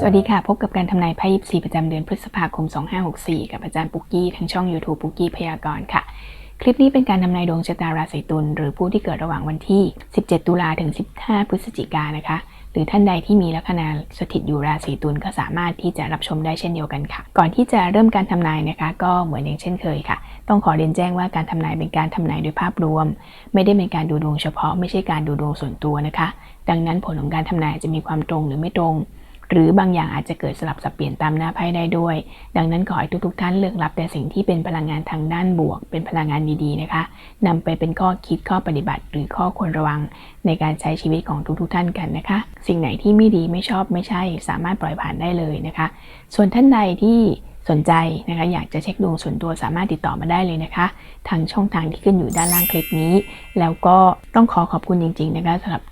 สวัสดีค่ะ พบกับการทำนายไพ่ยิปซีประจำเดือนพฤษภาคม 2564 กับอาจารย์ปุกกี้ทั้งช่อง YouTube ปุกกี้พยากรณ์ค่ะ คลิปนี้เป็นการทำนายดวงชะตาราศีตุลหรือผู้ที่เกิดระหว่างวันที่ 17 ตุลาถึง 15 พฤศจิกานนะคะ หรือท่านใดที่มีลัคนาสถิตอยู่ราศีตุลก็สามารถที่จะรับชมได้เช่นเดียวกันค่ะ ก่อนที่จะเริ่มการทำนายนะคะ ก็เหมือนอย่างเช่นเคยค่ะ ต้องขอเรียนแจ้งว่าการทำนายเป็นการทำนายโดยภาพรวม ไม่ได้เป็นการดูดวงเฉพาะ ไม่ใช่การดูดวงส่วนตัวนะคะ ดังนั้นผลของการทำนายจะมีความตรงหรือไม่ตรง หรือบางอย่างอาจจะเกิดสลับสับเปลี่ยนตามหน้าไพ่ได้ด้วย ดังนั้นขอให้ทุกๆ ท่านเลือกรับแต่สิ่งที่เป็นพลังงานทางด้านบวก เป็นพลังงานดีๆนะคะนำไปเป็นข้อคิดข้อปฏิบัติ หรือข้อควรระวังในการใช้ชีวิตของทุกๆ ท่านกันนะคะ สิ่งไหนที่ไม่ดีไม่ชอบไม่ใช่ สามารถปล่อยผ่านได้เลยนะคะ ส่วนท่านใดที่สนใจนะคะอยากจะเช็คดวงส่วนตัวสามารถติดต่อมาได้เลยนะคะ ทางช่องทางที่ขึ้นอยู่ด้านล่างคลิปนี้ แล้วก็ต้องขอขอบคุณจริง ๆ นะคะสำหรับ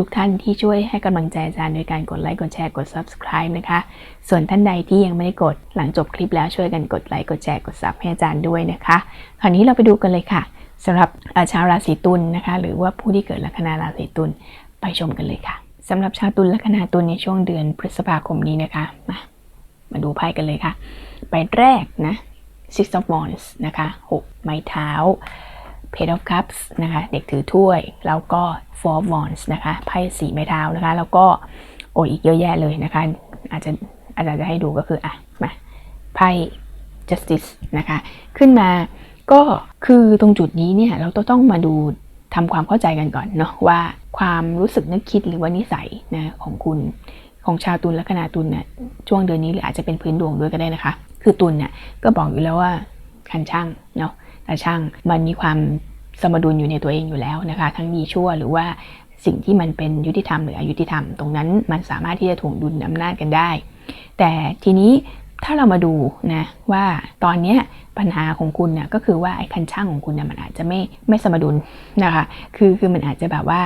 ทุกๆท่านที่ช่วยให้กำลังใจอาจารย์โดยการกดไลค์ กดแชร์ กด subscribe นะคะ ส่วนท่านใดที่ยังไม่ได้กด หลังจบคลิปแล้วช่วยกันกดไลค์ กดแชร์ กด sub ให้อาจารย์ด้วยนะคะ คราวนี้เราไปดูกันเลยค่ะสำหรับชาวราศีตุลนะคะ หรือว่าผู้ที่เกิดลัคนาราศีตุล ไปชมกันเลยค่ะสำหรับชาวตุลลัคนาตุลในช่วงเดือนพฤษภาคมนี้นะคะ มา มาดูไพ่กันเลยค่ะ ใบแรกนะ six of wands นะคะหกไม้เท้า Page of Cups นะคะเด็กถือถ้วย แล้วก็ Four of Wands นะคะไพ่สีไม้เท้านะคะ แล้วก็โอ้อีกเยอะแยะเลยนะคะ อาจจะอาจารย์จะให้ดูก็คืออะมาไพ่ Justice นะคะ ขึ้นมาก็คือตรงจุดนี้เนี่ยเราต้องมาดูทำความเข้าใจกันก่อนเนาะว่าความรู้สึกนึกคิดหรือว่านิสัยนะของคุณของชาวตุลและคณาตุลเนี่ยช่วงเดือนนี้หรืออาจจะเป็นพื้นดวงด้วยก็ได้นะคะ คือตุลเนี่ยก็บอกอยู่แล้วว่าคันช่างเนาะ ช่างมันมีความสมดุลอยู่ในตัวเองอยู่แล้วนะคะ ทั้งดีชั่วหรือว่าสิ่งที่มันเป็นยุติธรรมหรืออยุติธรรม ตรงนั้นมันสามารถที่จะถ่วงดุลอำนาจกันได้ แต่ทีนี้ถ้าเรามาดูนะว่าตอนนี้ปัญหาของคุณเนี่ยก็คือว่าไอ้คันช่างของคุณเนี่ยมันอาจจะไม่ไม่สมดุลนะคะคือคือมันอาจจะแบบว่า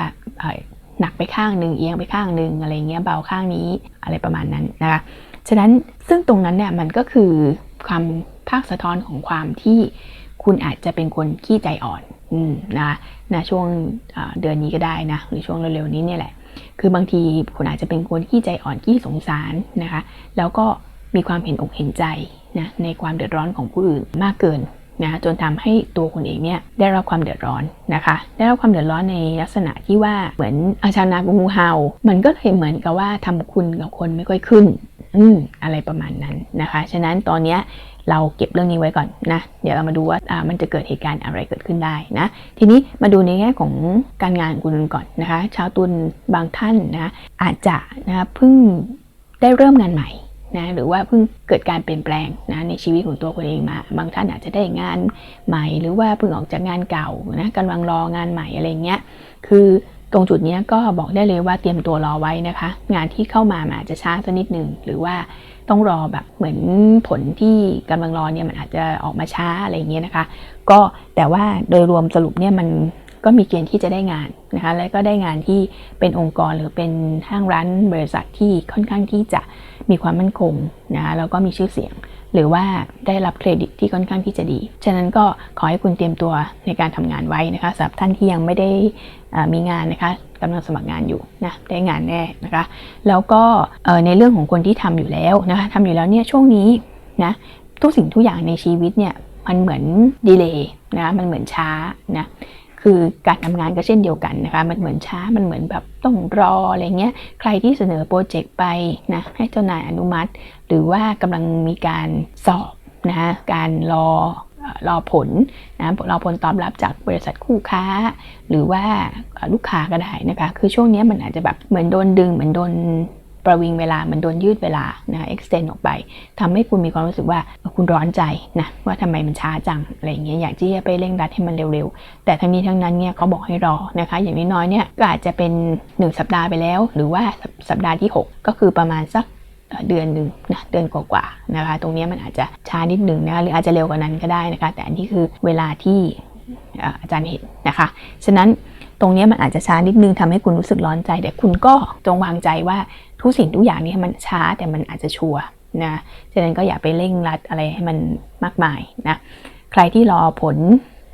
หนักไปข้างหนึ่งเอียงไปข้างหนึ่งอะไรเงี้ยเบาข้างนี้อะไรประมาณนั้นนะคะฉะนั้นซึ่งตรงนั้นเนี่ยมันก็คือความภาคสะท้อนของความที่ คุณอาจจะเป็นคนขี้ใจอ่อนนะนะช่วงเดือนนี้ก็ได้นะหรือช่วงเร็วๆนี้เนี่ยแหละ คือบางทีคุณอาจจะเป็นคนขี้ใจอ่อนขี้สงสารนะคะ แล้วก็มีความเห็นอกเห็นใจนะในความเดือดร้อนของผู้อื่นมากเกินนะจนทำให้ตัวคุณเองเนี่ยได้รับความเดือดร้อนนะคะ ได้รับความเดือดร้อนในลักษณะที่ว่าเหมือนอาชานากงูเห่ามันก็เลยเหมือนกับว่าทำคุณกับคนไม่ค่อยขึ้น อืมอะไรประมาณนั้นนะคะ ฉะนั้นตอนเนี้ย เราเก็บเรื่องนี้ไว้ก่อนนะ เดี๋ยวเรามาดูว่ามันจะเกิดเหตุการณ์อะไรเกิดขึ้นได้นะ ทีนี้มาดูในแง่ของการงานคุณก่อนนะคะ ชาวตุลบางท่านนะอาจจะนะเพิ่งได้เริ่มงานใหม่นะหรือว่าเพิ่งเกิดการเปลี่ยนแปลงนะในชีวิตของตัวคนเองมา บางท่านอาจจะได้งานใหม่ หรือว่าเพิ่งออกจากงานเก่านะกำลังรองานใหม่อะไรเงี้ยคือตรงจุดนี้ก็บอกได้เลยว่าเตรียมตัวรอไว้นะคะ งานที่เข้ามาอาจจะช้าสักนิดหนึ่งหรือว่า ต้องรอแบบเหมือนผลที่กำลังรอเนี่ยมันอาจจะออกมาช้าอะไรเงี้ยนะคะ ก็แต่ว่าโดยรวมสรุปเนี่ยมันก็มีเกณฑ์ที่จะได้งานนะคะและก็ได้งานที่เป็นองค์กรหรือเป็นห้างร้านบริษัทที่ค่อนข้างที่จะมีความมั่นคงนะคะแล้วก็มีชื่อเสียง หรือว่าได้รับเครดิตที่ค่อนข้างที่จะดี ฉะนั้นก็ขอให้คุณเตรียมตัวในการทำงานไว้นะคะสำหรับท่านที่ยังไม่ได้มีงานนะคะกำลังสมัครงานอยู่นะได้งานแน่นะคะ แล้วก็ในเรื่องของคนที่ทำอยู่แล้วนะคะทำอยู่แล้วเนี่ยช่วงนี้นะทุกสิ่งทุกอย่างในชีวิตเนี่ยมันเหมือนดีเลย์นะมันเหมือนช้านะ คือการทำงานก็เช่นเดียวกันนะคะมันเหมือนช้ามันเหมือนแบบต้องรออะไรเงี้ยใครที่เสนอโปรเจกต์ไปนะให้เจ้านายอนุมัติ หรือว่ากำลังมีการสอบนะคะการรอรอผลนะรอผลตอบรับจากบริษัทคู่ค้า หรือว่าลูกค้าก็ได้นะคะ คือช่วงนี้มันอาจจะแบบเหมือนโดนดึงเหมือนโดน ประวิงเวลามันโดนยืดเวลานะ extend ออกไปทำให้คุณมีความรู้สึกว่าคุณร้อนใจนะว่าทำไมมันช้าจังอะไรอย่างเงี้ยอยากที่จะไปเร่งรัดให้มันเร็วๆ แต่ทั้งนี้ทั้งนั้นเนี่ยเขาบอกให้รอนะคะ อย่างน้อยๆเนี่ยก็อาจจะเป็น 1 สัปดาห์ไปแล้ว หรือว่าสัปดาห์ที่ 6 ก็คือประมาณสักเดือนหนึ่งนะเดือนกว่าๆนะคะ ตรงนี้มันอาจจะช้านิดหนึ่งนะคะหรืออาจจะเร็วกว่านั้นก็ได้นะคะ แต่อันนี้คือเวลาที่อาจารย์เห็นนะคะ ฉะนั้นตรงนี้มันอาจจะช้านิดนึงทำให้คุณรู้สึกร้อนใจ แต่คุณก็จงวางใจว่า ทุกสิ่งทุกอย่างนี้มันช้าแต่มันอาจจะชัวนะฉะนั้นก็อย่าไปเร่งรัดอะไรให้มันมากมายนะใครที่รอผล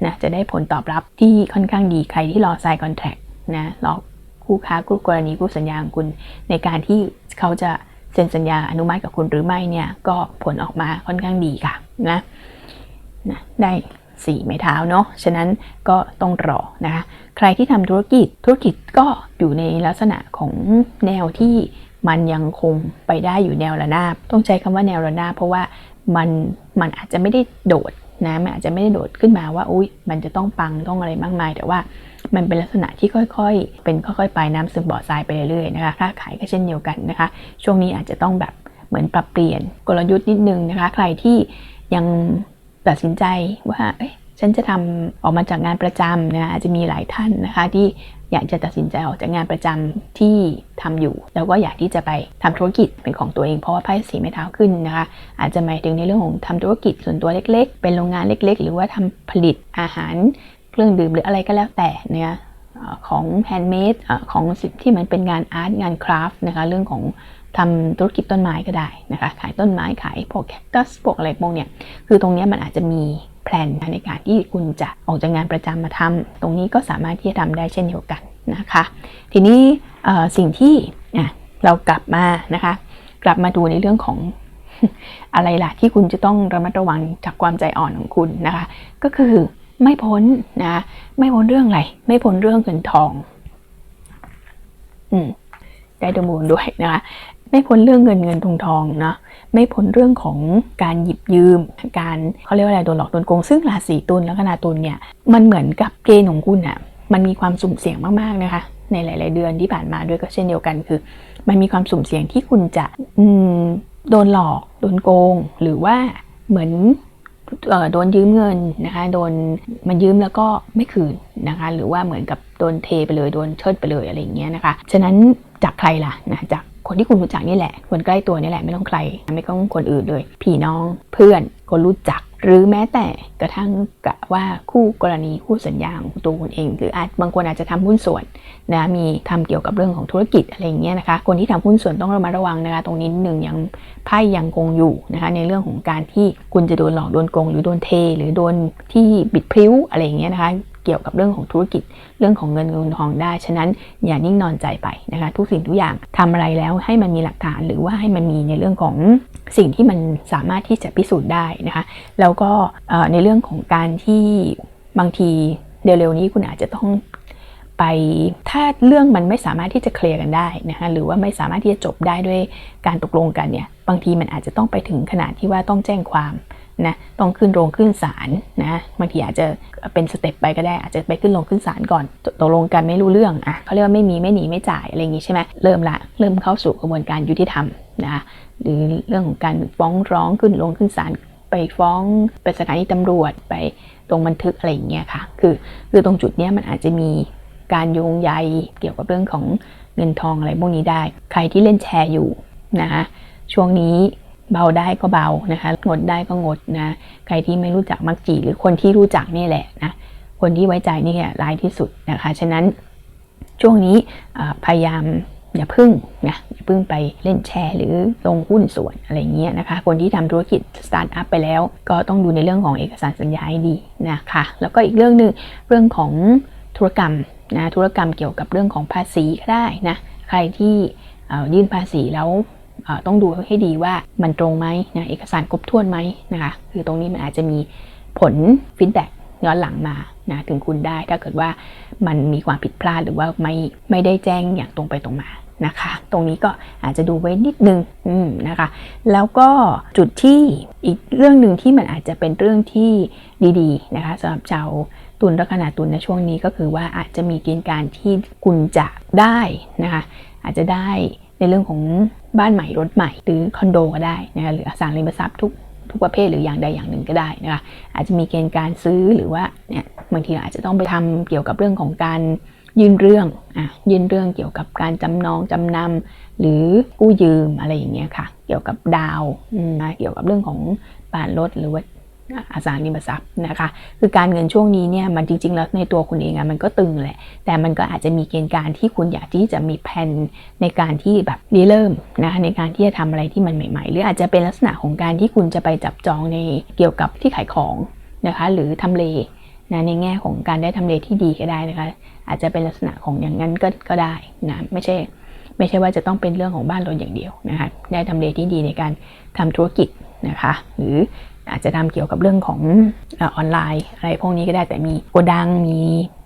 นะจะได้ผลตอบรับที่ค่อนข้างดีใครที่รอไซน์คอนแทคนะรอคู่ค้าคู่กรณีคู่สัญญาของคุณในการที่เขาจะเซ็นสัญญาอนุมัติกับคุณหรือไม่เนี่ยก็ผลออกมาค่อนข้างดีค่ะนะนะได้สี่ไม้เท้าเนาะฉะนั้นก็ต้องรอนะคะใครที่ทำธุรกิจธุรกิจก็อยู่ในลักษณะของแนวที่ มันยังคงไปได้อยู่แนวระนาบ ต้องใช้คำว่าแนวระนาบเพราะว่ามันมันอาจจะไม่ได้โดดนะมันอาจจะไม่ได้โดดขึ้นมาว่าอุ้ยมันจะต้องปังต้องอะไรมากมาย แต่ว่ามันเป็นลักษณะที่ค่อยๆ เป็นค่อยๆ ไปน้ำซึมบ่อทรายไปเรื่อยๆนะคะค้าขายก็เช่นเดียวกันนะคะ ช่วงนี้อาจจะต้องแบบเหมือนปรับเปลี่ยนกลยุทธ์นิดนึงนะคะ ใครที่ยังตัดสินใจว่าเอ๊ะ ฉันจะทำออกมาจากงานประจำนะอาจจะมีหลายท่านนะคะ ที่อยากจะตัดสินใจออกจากงานประจำที่ทำอยู่ แล้วก็อยากที่จะไปทำธุรกิจเป็นของตัวเอง เพราะว่าไพ่สีไม้เท้าขึ้นนะคะ อาจจะหมายถึงในเรื่องของทำธุรกิจส่วนตัวเล็ก ๆ เป็นโรงงานเล็ก ๆ หรือว่าทำผลิตอาหารเครื่องดื่มหรืออะไรก็แล้วแต่เนี่ยของแฮนด์เมดของสิ่งที่มันเป็นงานอาร์ตงานคราฟต์นะคะ เรื่องของทำธุรกิจต้นไม้ก็ได้นะคะ ขายต้นไม้ขายพวกแคคตัสพวกอะไรพวกเนี้ยคือตรงนี้มันอาจจะมี แผนในการที่คุณจะออกจากงานประจำมาทำตรงนี้ก็สามารถที่จะทำได้เช่นเดียวกันนะคะ ทีนี้สิ่งที่เรากลับมานะคะ กลับมาดูในเรื่องของอะไรล่ะที่คุณจะต้องระมัดระวังจากความใจอ่อนของคุณนะคะ ก็คือไม่พ้นนะไม่พ้นเรื่องอะไร ไม่พ้นเรื่องเงินทอง อืมได้ดมูลด้วยนะคะ ไม่พ้นเรื่องเงินเงินทองทองเนาะไม่พ้นเรื่องของการหยิบยืม การเขาเรียกว่าอะไรโดนหลอกโดนโกงซึ่งราศีตุลและคณะตุลเนี่ยมันเหมือนกับเกณฑ์ของคุณอะมันมีความสุ่มเสี่ยงมากๆนะคะ ในหลาย ๆ เดือนที่ผ่านมาด้วยก็เช่นเดียวกันคือ มันมีความสุ่มเสี่ยงที่คุณจะโดนหลอกโดนโกง หรือว่าเหมือนโดนยืมเงินนะคะโดนมันยืมแล้วก็ไม่คืนนะคะหรือว่าเหมือนกับโดนเทไปเลยโดนเชิดไปเลยอะไรอย่างเงี้ยนะคะ ฉะนั้นจากใครล่ะนะจาก คนที่คุณรู้จักนี่แหละ คนใกล้ตัวนี่แหละไม่ต้องใคร ไม่ต้องคนอื่นเลย พี่น้องเพื่อนคนรู้จัก หรือแม้แต่กระทั่งกะว่าคู่กรณีคู่สัญญาของตัวคุณเอง หรืออาจบางคนอาจจะทำหุ้นส่วนนะมีทำเกี่ยวกับเรื่องของธุรกิจอะไรเงี้ยนะคะ คนที่ทำหุ้นส่วนต้องระมัดระวังนะคะตรงนี้หนึ่งยังไพ่ยังคงอยู่นะคะในเรื่องของการที่คุณจะโดนหลอกโดนโกงหรือโดนเท หรือโดนที่บิดพริ้วอะไรเงี้ยนะคะ เกี่ยวกับเรื่องของธุรกิจ เรื่องของเงินเงินทองได้ ฉะนั้นอย่านิ่งนอนใจไปนะคะทุกสิ่งทุกอย่างทำอะไรแล้วให้มันมีหลักฐานหรือว่าให้มันมีในเรื่องของสิ่งที่มันสามารถที่จะพิสูจน์ได้นะคะแล้วก็ในเรื่องของการที่บางทีเร็วๆนี้คุณอาจจะต้องไปถ้าเรื่องมันไม่สามารถที่จะเคลียร์กันได้นะคะหรือว่าไม่สามารถที่จะจบได้ด้วยการตกลงกันเนี่ยบางทีมันอาจจะต้องไปถึงขนาดที่ว่าต้องแจ้งความ นะต้องขึ้นโรงขึ้นศาลนะบางทีอาจจะเป็นสเต็ปไปก็ได้อาจจะไปขึ้นโรงขึ้นศาลก่อนตกลงกันไม่รู้เรื่องอะเขาเรียกว่าไม่มีไม่หนีไม่จ่ายอะไรอย่างงี้ใช่ไหมเริ่มละเริ่มเข้าสู่กระบวนการยุติธรรมนะหรือเรื่องของการฟ้องร้องขึ้นโรงขึ้นศาลไปฟ้องไปสถานีตำรวจไปตรงบันทึกอะไรอย่างเงี้ยค่ะคือคือตรงจุดเนี้ยมันอาจจะมีการโยงใยเกี่ยวกับเรื่องของเงินทองอะไรพวกนี้ได้ ใครที่เล่นแชร์อยู่นะคะช่วงนี้ เบาได้ก็เบานะคะงดได้ก็งดนะใครที่ไม่รู้จักมักจีหรือคนที่รู้จักนี่แหละนะคนที่ไว้ใจนี่แหละร้ายที่สุดนะคะฉะนั้นช่วงนี้พยายามอย่าพึ่งนะอย่าพึ่งไปเล่นแชร์ หรือลงหุ้นส่วนอะไรเงี้ยนะคะ คนที่ทำธุรกิจสตาร์ทอัพไปแล้ว ก็ต้องดูในเรื่องของเอกสารสัญญาให้ดีนะคะแล้วก็อีกเรื่องหนึ่งเรื่องของธุรกรรมนะธุรกรรมเกี่ยวกับเรื่องของภาษีก็ได้นะใครที่ยื่นภาษีแล้ว ต้องดูให้ดีว่ามันตรงไหมนะเอกสารครบถ้วนไหมนะคะคือตรงนี้มันอาจจะมีผลฟีดแบ็กย้อนหลังมานะถึงคุณได้ถ้าเกิดว่ามันมีความผิดพลาดหรือว่าไม่ไม่ได้แจ้งอย่างตรงไปตรงมานะคะ ตรงนี้ก็อาจจะดูไว้นิดนึงนะคะ แล้วก็จุดที่อีกเรื่องหนึ่งที่มันอาจจะเป็นเรื่องที่ดีๆนะคะสำหรับชาวตุนลักษณะตุนในช่วงนี้ก็คือว่าอาจจะมีเกณฑ์การที่คุณจะได้นะคะ อาจจะได้ ในเรื่องของบ้านใหม่รถใหม่หรือคอนโดก็ได้นะคะหรืออสังหาริมทรัพย์ทุกทุกประเภทหรืออย่างใดอย่างหนึ่งก็ได้นะคะอาจจะมีเกณฑ์การซื้อหรือว่าเนี่ยบางทีอาจจะต้องไปทำเกี่ยวกับเรื่องของการยื่นเรื่องอะยื่นเรื่องเกี่ยวกับการจำนองจำนำหรือกู้ยืมอะไรอย่างเงี้ยค่ะ เกี่ยวกับดาวนะเกี่ยวกับเรื่องของบ้านรถหรือว่า อสังหาริมทรัพย์นะคะ คือการเงินช่วงนี้เนี่ยมันจริง ๆ แล้วในตัวคุณเองอะมันก็ตึงแหละ แต่มันก็อาจจะมีเกณฑ์การที่คุณอยากที่จะมีแผนในการที่แบบรีเริ่มนะคะในการที่จะทำอะไรที่มันใหม่ ๆ หรืออาจจะเป็นลักษณะของการที่คุณจะไปจับจองในเกี่ยวกับที่ขายของนะคะ หรือทำเลนะในแง่ของการได้ทำเลที่ดีก็ได้นะคะ อาจจะเป็นลักษณะของอย่างนั้นก็ก็ได้นะไม่ใช่ไม่ใช่ว่าจะต้องเป็นเรื่องของบ้านรถอย่างเดียวนะคะได้ทำเลที่ดีในการทำธุรกิจนะคะ หรือ อาจจะทำเกี่ยวกับเรื่องของออนไลน์ อะไรพวกนี้ก็ได้แต่มีโกดังมี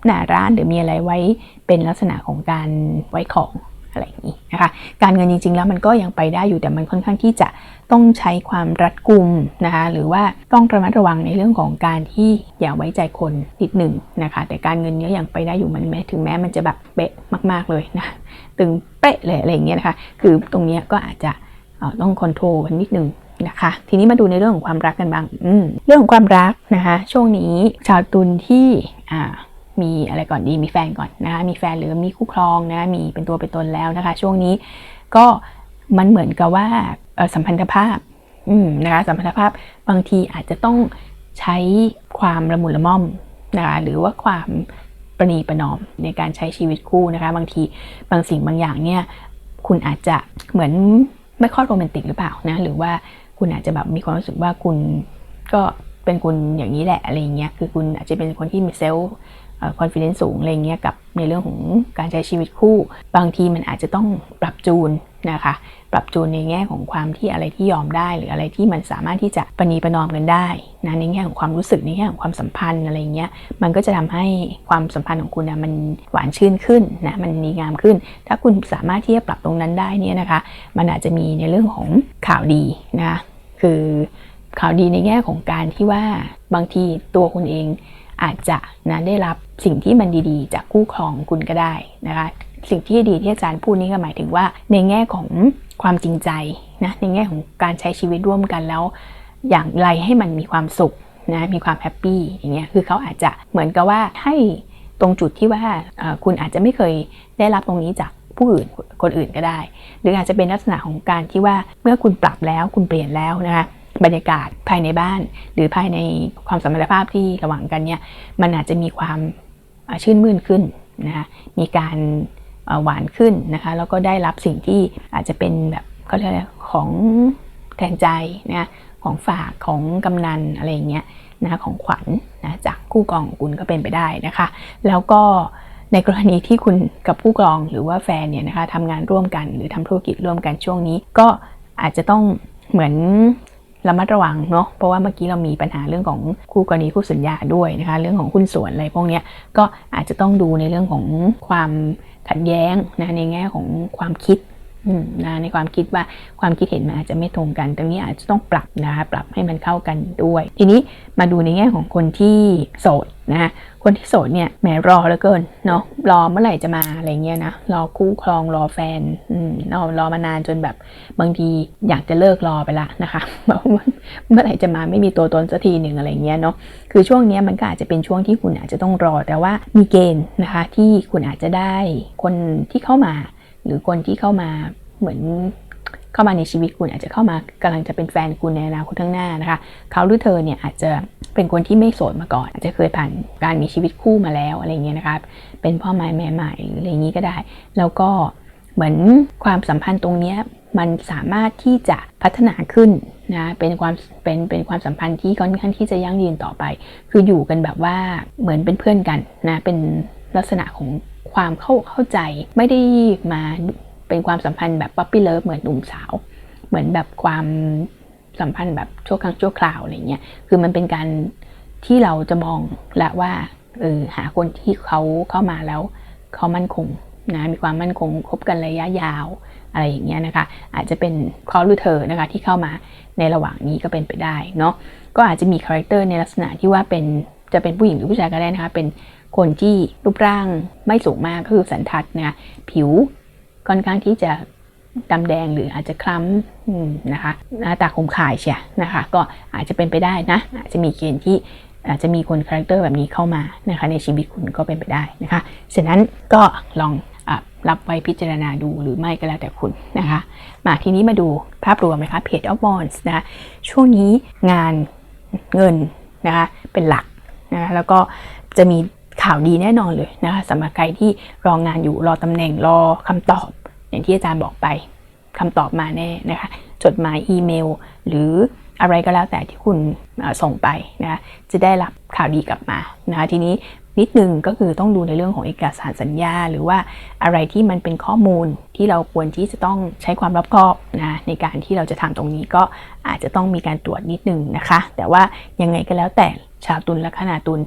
หน้าร้านหรือมีอะไรไว้เป็นลักษณะของการไว้ของอะไรอย่างนี้นะคะการเงินจริง ๆ แล้วมันก็ยังไปได้อยู่แต่มันค่อนข้างที่จะต้องใช้ความรัดกุมนะคะหรือว่าต้องระมัดระวังในเรื่องของการที่อย่าไว้ใจคนนิดหนึ่งนะคะแต่การเงินเนี้ยยังไปได้อยู่มันแม้ถึงแม้มันจะแบบเป๊ะมากๆเลยนะตึงเป๊ะเลยอะไรอย่างเงี้ยนะคะคือตรงเนี้ยก็อาจจะต้องคอนโทรลกันนิดหนึ่ง นะคะ ทีนี้มาดูในเรื่องของความรักกันบ้างเรื่องของความรักนะคะ ช่วงนี้ชาวตุลที่อ่ามีอะไรก่อนดีมีแฟนก่อนนะคะมีแฟนหรือมีคู่ครองนะมีเป็นตัวเป็นตนแล้วนะคะ ช่วงนี้ก็มันเหมือนกับว่าสัมพันธภาพนะคะสัมพันธภาพบางทีอาจจะต้องใช้ความระมุนละม่อมนะคะหรือว่าความประนีประนอมในการใช้ชีวิตคู่นะคะ บางทีบางสิ่งบางอย่างเนี่ยคุณอาจจะเหมือนไม่ค่อยโรแมนติกหรือเปล่านะหรือว่า คุณอาจจะแบบมีความรู้สึกว่าคุณก็เป็นคนอย่างนี้แหละอะไรเงี้ยคือคุณอาจจะเป็นคนที่มีเซลล์คอนฟิเดนซ์สูงอะไรเงี้ยกับในเรื่องของการใช้ชีวิตคู่ บางทีมันอาจจะต้องปรับจูนนะคะ ปรับจูนในแง่ของความที่อะไรที่ยอมได้ หรืออะไรที่มันสามารถที่จะประนีประนอมกันได้นะในแง่ของความรู้สึกในแง่ของความสัมพันธ์อะไรเงี้ยมันก็จะทำให้ความสัมพันธ์ของคุณนะมันหวานชื่นขึ้นนะมันดีงามขึ้น ถ้าคุณสามารถที่จะปรับตรงนั้นได้เนี่ยนะคะ มันอาจจะมีในเรื่องของข่าวดีนะ คือข่าวดีในแง่ของการที่ว่าบางทีตัวคุณเองอาจจะนะได้รับสิ่งที่มันดีๆ จากคู่ครองคุณก็ได้นะคะสิ่งที่ดีที่อาจารย์พูดนี้ก็หมายถึงว่าในแง่ของความจริงใจนะในแง่ของการใช้ชีวิตร่วมกันแล้ว อย่างไรให้มันมีความสุขนะมีความแฮปปี้อย่างเงี้ยคือเขาอาจจะเหมือนกับว่าให้ตรงจุดที่ว่าคุณอาจจะไม่เคยได้รับตรงนี้จาก ผู้อื่นคนอื่นก็ได้ หรืออาจจะเป็นลักษณะของการที่ว่าเมื่อคุณปรับแล้วคุณเปลี่ยนแล้วนะคะบรรยากาศภายในบ้าน หรือภายในความสัมพันธภาพที่ระหว่างกันเนี่ยมันอาจจะมีความชื่นมื่นขึ้นนะคะมีการหวานขึ้นนะคะแล้วก็ได้รับสิ่งที่อาจจะเป็นแบบเขาเรียกอะไรของแทนใจนะของฝากของกำนันอะไรเงี้ยนะของขวัญนะจากคู่กองของคุณก็เป็นไปได้นะคะ แล้วก็ ในกรณีที่คุณกับผู้กองหรือว่าแฟนเนี่ยนะคะทำงานร่วมกัน หรือทำธุรกิจร่วมกันช่วงนี้ ก็อาจจะต้องเหมือนระมัดระวังเนาะเพราะว่าเมื่อกี้เรามีปัญหาเรื่องของคู่กรณีคู่สัญญาด้วยนะคะ เรื่องของหุ้นส่วนอะไรพวกนี้ก็อาจจะต้องดูในเรื่องของความขัดแย้งนะในแง่ของความคิด นะในความคิดว่าความคิดเห็นมันอาจจะไม่ตรงกัน ตรงนี้อาจจะต้องปรับนะคะปรับให้มันเข้ากันด้วย ทีนี้มาดูในแง่ของคนที่โสดนะคนที่โสดเนี่ยแหมรอแล้วเกินเนาะรอเมื่อไหร่จะมาอะไรเงี้ยนะรอคู่ครองรอแฟนอืมรอรอมานานจนแบบบางทีอยากจะเลิกรอไปละนะคะเมื่อไหร่จะมาไม่มีตัวตนสักทีหนึ่งอะไรเงี้ยเนาะคือช่วงนี้มันก็อาจจะเป็นช่วงที่คุณอาจจะต้องรอแต่ว่ามีเกณฑ์นะคะที่คุณอาจจะได้คนที่เข้ามา หรือคนที่เข้ามาเหมือนเข้ามาในชีวิตคุณอาจจะเข้ามากำลังจะเป็นแฟนคุณในอนาคตข้างหน้านะคะ เขาหรือเธอเนี่ยอาจจะเป็นคนที่ไม่โสดมาก่อน อาจจะเคยผ่านการมีชีวิตคู่มาแล้วอะไรเงี้ยนะคะเป็นพ่อใหม่แม่ใหม่หรืออะไรอย่างนี้ก็ได้ แล้วก็เหมือนความสัมพันธ์ตรงนี้มันสามารถที่จะพัฒนาขึ้นนะเป็นความเป็นเป็นความสัมพันธ์ที่ค่อนข้างที่จะยั่งยืนต่อไป คืออยู่กันแบบว่าเหมือนเป็นเพื่อนกันนะเป็นลักษณะของ ความเข้าเข้าใจไม่ได้มาเป็นความสัมพันธ์แบบป๊อปปี้เลิฟเหมือนหนุ่มสาว เหมือนแบบความสัมพันธ์แบบชั่วครั้งชั่วคราวอะไรเงี้ยคือมันเป็นการที่เราจะมองละว่าเออหาคนที่เขาเข้ามาแล้วเขามั่นคงนะมีความมั่นคงคบกันระยะยาวอะไรอย่างเงี้ยนะคะ อาจจะเป็นคอหรือเธอนะคะที่เข้ามาในระหว่างนี้ก็เป็นไปได้เนาะก็อาจจะมีคาแรคเตอร์ในลักษณะที่ว่าเป็น จะเป็นผู้หญิงหรือผู้ชายก็ได้นะคะ เป็นคนที่รูปร่างไม่สูงมากก็คือสันทัดนะผิวค่อนข้างที่จะดำแดงหรืออาจจะคล้ำนะคะหน้าตาคมขายเชียนะคะ ก็อาจจะเป็นไปได้นะ อาจจะมีเกณฑ์ที่อาจจะมีคนคาแรคเตอร์แบบนี้เข้ามานะคะ ในชีวิตคุณก็เป็นไปได้นะคะฉะนั้นก็ลองรับไว้พิจารณาดูหรือไม่ก็แล้วแต่คุณนะคะ มาทีนี้มาดูภาพรวมนะคะเพจออฟบอลส์นะช่วงนี้งานเงินนะคะเป็นหลัก นะแล้วก็จะมีข่าวดีแน่นอนเลยนะคะสำหรับใครที่รองงานอยู่รอตำแหน่งรอคำตอบ อย่างที่อาจารย์บอกไปคำตอบมาแน่นะคะจดหมายอีเมล หรืออะไรก็แล้วแต่ที่คุณส่งไปนะจะได้รับข่าวดีกลับมานะคะทีนี้นิดนึงก็คือต้องดูในเรื่องของเอกสารสัญญา หรือว่าอะไรที่มันเป็นข้อมูลที่เราควรที่จะต้องใช้ความรอบคอบนะในการที่เราจะทำตรงนี้ก็อาจจะต้องมีการตรวจนิดนึงนะคะ แต่ว่ายังไงก็แล้วแต่ ชาวตุลและคณาตุล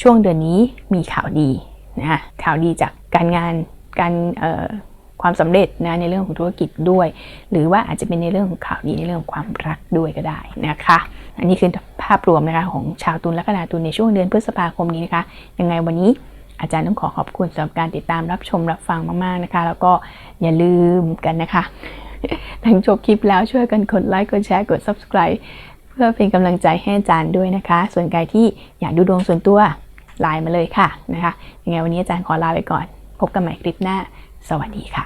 ช่วงเดือนนี้มีข่าวดีนะข่าวดีจากการงานการความสำเร็จนะในเรื่องของธุรกิจด้วย หรือว่าอาจจะเป็นในเรื่องของข่าวดีในเรื่องของความรักด้วยก็ได้นะคะ อันนี้คือภาพรวมนะคะของชาวตุลและคณาตุลในช่วงเดือนพฤษภาคมนี้นะคะ ยังไงวันนี้อาจารย์ต้องขอขอบคุณสำหรับการติดตามรับชมรับฟังมากๆนะคะ แล้วก็อย่าลืมกันนะคะหลังจบคลิปแล้วช่วยกันกดไลค์กดแชร์กด subscribe พื่อเป็นกำลังใจให้อาจารย์ด้วยนะคะ ส่วนใครที่อยากดูดวงส่วนตัวไลน์มาเลยค่ะนะคะยังไงวันนี้อาจารย์ขอลาไปก่อน พบกันใหม่คลิปหน้า สวัสดีค่ะ